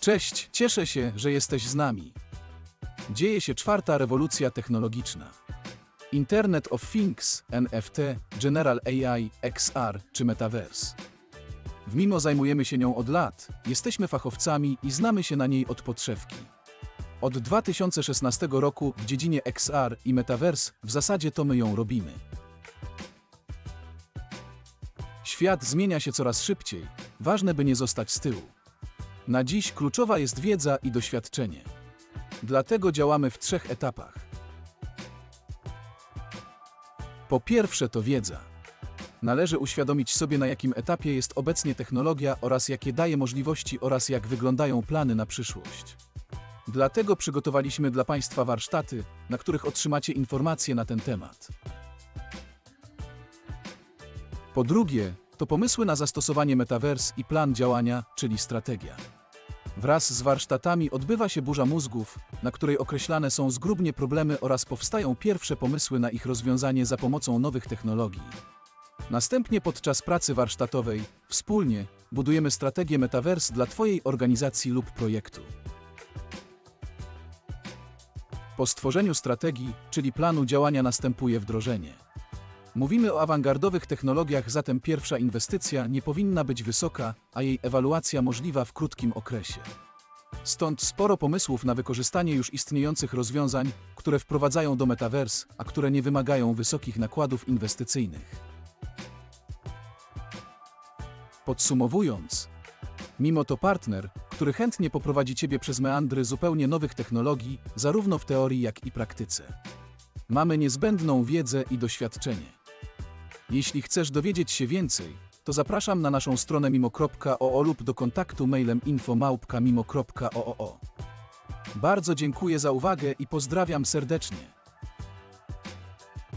Cześć, cieszę się, że jesteś z nami. Dzieje się czwarta rewolucja technologiczna. Internet of Things, NFT, General AI, XR czy Metaverse. W Mimo zajmujemy się nią od lat, jesteśmy fachowcami i znamy się na niej od podszewki. Od 2016 roku w dziedzinie XR i Metaverse w zasadzie to my ją robimy. Świat zmienia się coraz szybciej, ważne by nie zostać z tyłu. Na dziś kluczowa jest wiedza i doświadczenie. Dlatego działamy w trzech etapach. Po pierwsze to wiedza. Należy uświadomić sobie, na jakim etapie jest obecnie technologia oraz jakie daje możliwości oraz jak wyglądają plany na przyszłość. Dlatego przygotowaliśmy dla Państwa warsztaty, na których otrzymacie informacje na ten temat. Po drugie, to pomysły na zastosowanie metaverse i plan działania, czyli strategia. Wraz z warsztatami odbywa się burza mózgów, na której określane są zgrubnie problemy oraz powstają pierwsze pomysły na ich rozwiązanie za pomocą nowych technologii. Następnie podczas pracy warsztatowej, wspólnie, budujemy strategię metaverse dla Twojej organizacji lub projektu. Po stworzeniu strategii, czyli planu działania następuje wdrożenie. Mówimy o awangardowych technologiach, zatem pierwsza inwestycja nie powinna być wysoka, a jej ewaluacja możliwa w krótkim okresie. Stąd sporo pomysłów na wykorzystanie już istniejących rozwiązań, które wprowadzają do metaverse, a które nie wymagają wysokich nakładów inwestycyjnych. Podsumowując, mimo to partner, który chętnie poprowadzi Ciebie przez meandry zupełnie nowych technologii, zarówno w teorii, jak i praktyce. Mamy niezbędną wiedzę i doświadczenie. Jeśli chcesz dowiedzieć się więcej, to zapraszam na naszą stronę mimo.oo lub do kontaktu mailem info.mimo.oo. Bardzo dziękuję za uwagę i pozdrawiam serdecznie.